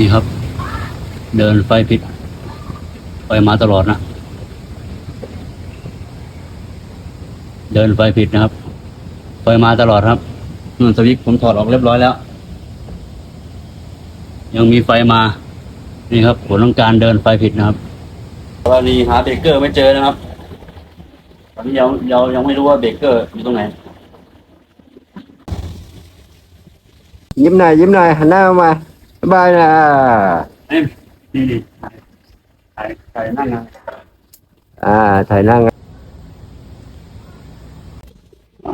นี่ครับ เดินไฟผิดไฟมาตลอดนะ เดินไฟผิดนะครับไฟมาตลอดครับนุ่นสวิตช์ผมถอดออกเรียบร้อยแล้ว ยังมีไฟมา นี่ครับผลของการเดินไฟผิดนะครับกรณีหาเบรกเกอร์ไม่เจอนะครับ ตอนนี้ยังยังยังไม่รู้ว่าเบรกเกอร์อยู่ตรงไหน ยิ้มหน่อยยิ้มหน่อยหันหน้ามา บ๊ายบายนะเอ้ยนี่นี่ถ่ายถ่ายนั่งนะ อ่าถ่ายนั่ง โอ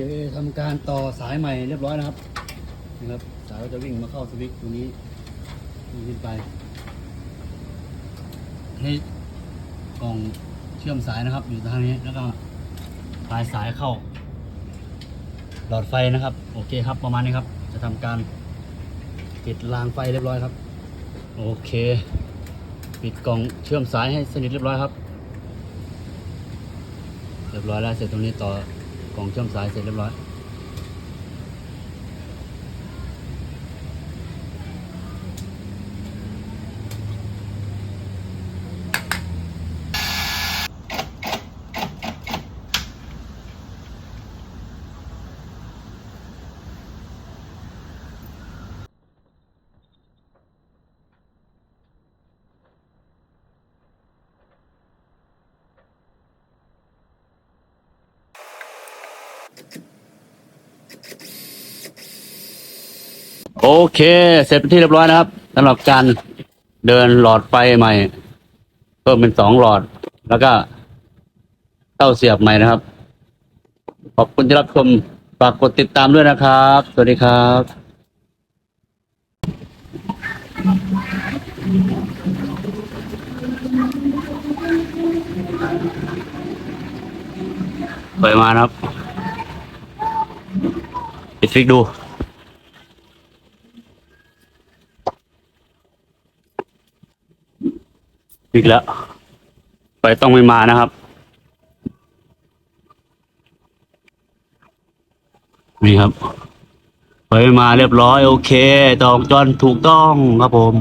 เคทำการต่อสายใหม่เรียบร้อยนะครับนะครับ สายก็จะวิ่งมาเข้าสวิตช์ตรงนี้วิ่งขึ้นไปให้กล่องเชื่อมสายนะครับ อยู่ทางนี้แล้วก็ปลายสายเข้า หลอดไฟนะครับ โอเคครับประมาณนี้ครับ จะทำการปิดรางไฟเรียบร้อยครับ โอเค ปิดกล่องเชื่อมสายให้สนิทเรียบร้อยครับ เรียบร้อยแล้วเสร็จตรงนี้ต่อ ของช่องสายเสร็จเรียบร้อย โอเค เสร็จเป็นที่เรียบร้อยนะครับสำหรับการเดินหลอดไฟใหม่ เพิ่มเป็นสองหลอด แล้วก็เต้าเสียบใหม่นะครับ ขอบคุณที่รับชมฝากกดติดตามด้วยนะครับ สวัสดีครับเปิดมานะครับ ปิดฟิกดูอีกแล้ว ไปต้องไม่มานะครับ นี่ครับ ไปไม่มาเรียบร้อย โอเค ตองจรถูกต้องครับผม